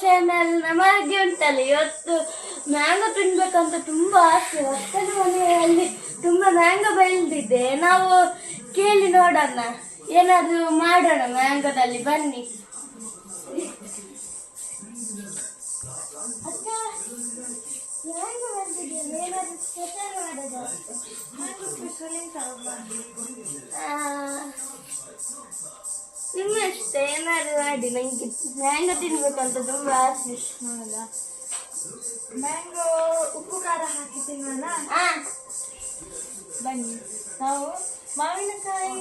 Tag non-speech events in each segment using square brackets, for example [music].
Channel ನಮಗೆ ಉಂಟಲ್ಲ. ಇವತ್ತು ಮ್ಯಾಂಗೋ ತಿನ್ಬೇಕಂತ ತುಂಬಾ ಆಸೆ. ಅಕ್ಕನ ಮನೆಯಲ್ಲಿ ತುಂಬಾ ಮ್ಯಾಂಗೋ ಬೆಳೆದಿದೆ. ನಾವು ಕೇಳಿ ನೋಡೋಣ. ಏನಾದರೂ ಮಾಡೋಣ ಮ್ಯಾಂಗೋದಲ್ಲಿ ಬನ್ನಿ. ಮಾಡೋದು? ನಿಮ್ಮ ಇಷ್ಟ ಏನಾದ್ರು ಮಾಡಿ ನಂಗೆ ಮ್ಯಾಂಗೋ ತಿನ್ಬೇಕಂತ ತುಂಬಾ ಆಸೆ. ಹೌದಾ ಮ್ಯಾಂಗೋ ಉಪ್ಪು ಖಾರ ಹಾಕಿ ತಿನ್ನೋಣ ಬನ್ನಿ. ನಾವು ಮಾವಿನಕಾಯಿ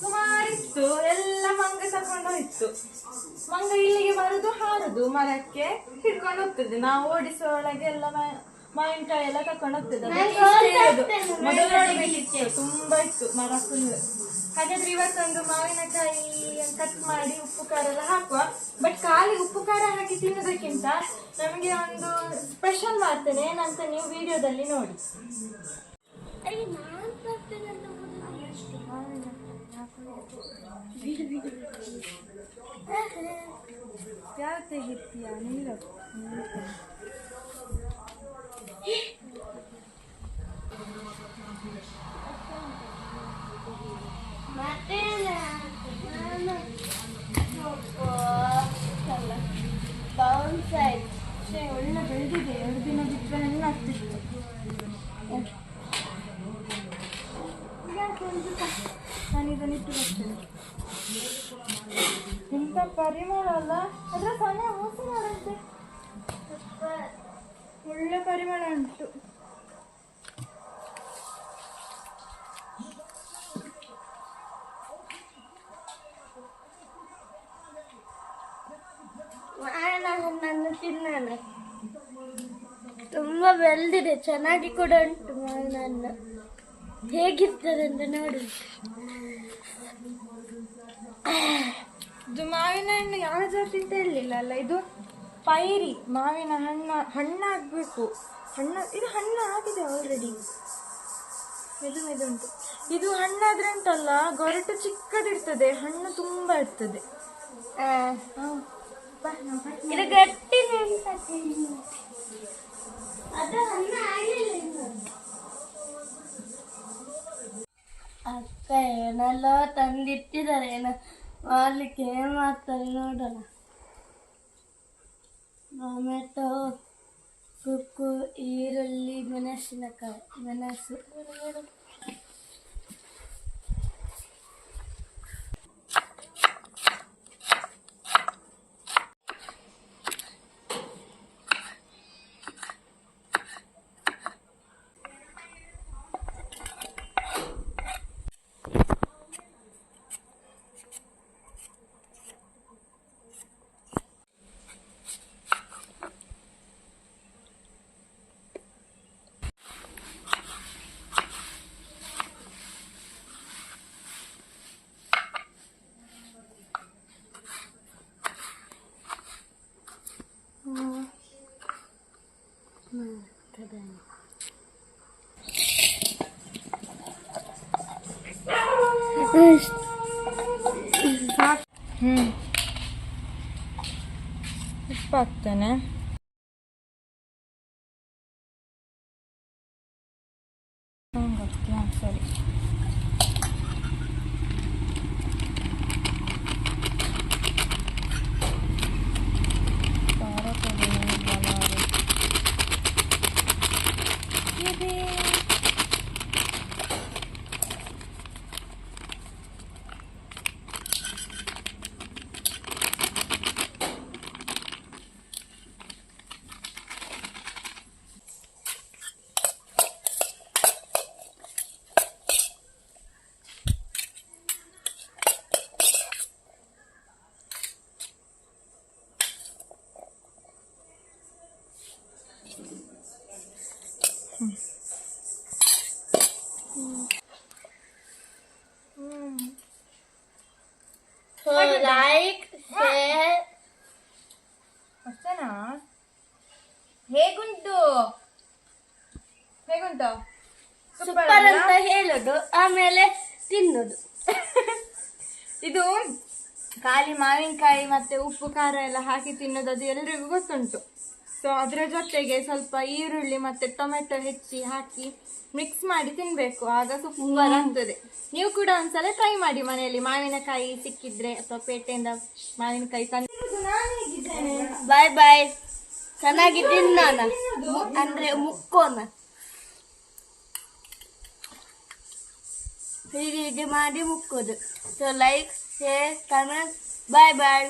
ಸುಮಾರಿತ್ತು ಎಲ್ಲ ಮಂಗ ತಕೊಂಡು ಹೋಯ್ತು. ಮಂಗ ಇಲ್ಲಿಗೆ ಬರುದು ಹಾರುದು ಮರಕ್ಕೆ ಹಿಡ್ಕೊಂಡು ಹೋಗ್ತದೆ. ನಾವು ಓಡಿಸೋ ಒಳಗೆ ಎಲ್ಲ ಮಾವಿನಕಾಯಿ ಎಲ್ಲ ತಕೊಂಡು ಹೋಗ್ತದೆ. ತುಂಬಾ ಇತ್ತು ಮರ ಫುಲ್ ಹಾಗಾದ್ರೆ ಇವತ್ತೊಂದು ಮಾವಿನಕಾಯಿ ಕಟ್ ಮಾಡಿ ಉಪ್ಪು ಖಾರ ಎಲ್ಲ ಹಾಕುವ. ಬಟ್ ಖಾಲಿ ಉಪ್ಪು ಖಾರ ಹಾಕಿ ತಿನ್ನೋದಕ್ಕಿಂತ ನಮಗೆ ಒಂದು ಸ್ಪೆಷಲ್ ಮಾಡ್ತೇನೆ. ಏನಂತ ನೀವು ವಿಡಿಯೋದಲ್ಲಿ ನೋಡಿ. ಯಾವ ತೆಗಿತೀಯ? ನೀರು. ಒಳ್ಳೆ ಬೆಳೆದಿದೆ ಎರಡು ದಿನ ಬಿಟ್ಟರೆ ಹೆಣ್ಣು ಆಗ್ತಿತ್ತು ನಾನು ಇದನ್ನು ಇಟ್ಟು ಬರ್ತೇನೆ ಇಂಥ ಪರಿಮಳ ಅಲ್ಲ ಅದರ ಸಣ್ಣ ಮೋಸ ಮಾಡುತ್ತೆ ಒಳ್ಳೆ ಪರಿಮಳ ಉಂಟು ಹಣ್ಣನ್ನು ಹಣ್ಣು ತುಂಬಾ ಬೆಳೆದಿದೆ, ಚೆನ್ನಾಗಿ ಕೂಡ ಉಂಟು ಮಾವಿನ ಹಣ್ಣು ಹೇಗಿರ್ತದೆ ಅಂತ ನೋಡಿ. ಇದು ಮಾವಿನ ಹಣ್ಣು ಯಾವ ಜಾತಿ ಅಂತ ಹೇಳಲಿಲ್ಲ ಅಲ್ಲ? ಇದು ಪೈರಿ, ಮಾವಿನ ಹಣ್ಣು ಹಣ್ಣಾಗಬೇಕು ಹಣ್ಣು, ಇದು ಹಣ್ಣು ಆಗಿದೆ ಆಲ್ರೆಡಿ ಮೆದು ಮೆದು ಉಂಟು. ಇದು ಹಣ್ಣಾದ್ರೆ ಅಂತಲ್ಲ ಗೊರಟು ಚಿಕ್ಕದಿರ್ತದೆ, ಹಣ್ಣು ತುಂಬ ಇರ್ತದೆ. ಇದು ಗಟ್ಟಿ. ಅಕ್ಕ ಏನೆಲ್ಲ ತಂದಿಟ್ಟಿದ್ದಾರೆ, ಏನ ಮಾಡ್ಲಿಕ್ಕೆ ಏನ್ ಮಾಡ್ತಾರೆ ನೋಡೋಣ. ಟೊಮೆಟೊ ಕುಕ್ಕು ಈರುಳ್ಳಿ, ಮೆಣಸಿನಕಾಯಿ, ಮೆಣಸು. ಉಪ್ಪು ಹಾಕ್ತೇನೆ Like, share, ಅಷ್ಟೇನಾ? ಹೇಗುಂಟು? ಹೇಗುಂಟು? ಸೂಪರ್ ಅಂತ ಹೇಳೋದು ಆಮೇಲೆ ತಿನ್ನೋದು. [laughs] ಇದು ಖಾಲಿ ಮಾವಿನಕಾಯಿ ಮತ್ತೆ ಉಪ್ಪು ಖಾರ ಎಲ್ಲ ಹಾಕಿ ತಿನ್ನೋದು ಅದು ಎಲ್ರಿಗೂ ಗೊತ್ತುಂಟು. ಸೊ ಅದರ ಜೊತೆಗೆ ಸ್ವಲ್ಪ ಈರುಳ್ಳಿ ಮತ್ತೆ ಟೊಮೆಟೊ ಹೆಚ್ಚಿ ಹಾಕಿ ಮಿಕ್ಸ್ ಮಾಡಿ ತಿನ್ಬೇಕು. ಆಗ ಸೂಪರ್ ಆಗ್ತದೆ. ನೀವು ಕೂಡ ಒಂದ್ಸಲ ಟ್ರೈ ಮಾಡಿ ಮನೆಯಲ್ಲಿ. ಮಾವಿನಕಾಯಿ ಸಿಕ್ಕಿದ್ರೆ ಅಥವಾ ಪೇಟೆಯಿಂದ ಮಾವಿನಕಾಯಿ ತಂದು ಬಾಯ್ ಬಾಯ್ ಚೆನ್ನಾಗಿ ತಿನ್ನೋಣ ಅಂದ್ರೆ ಮುಕ್ಕೋಣ. ಹೀಗೆ ಹೀಗೆ ಮಾಡಿ ಮುಕ್ಕೋದು. So like share comment bye bye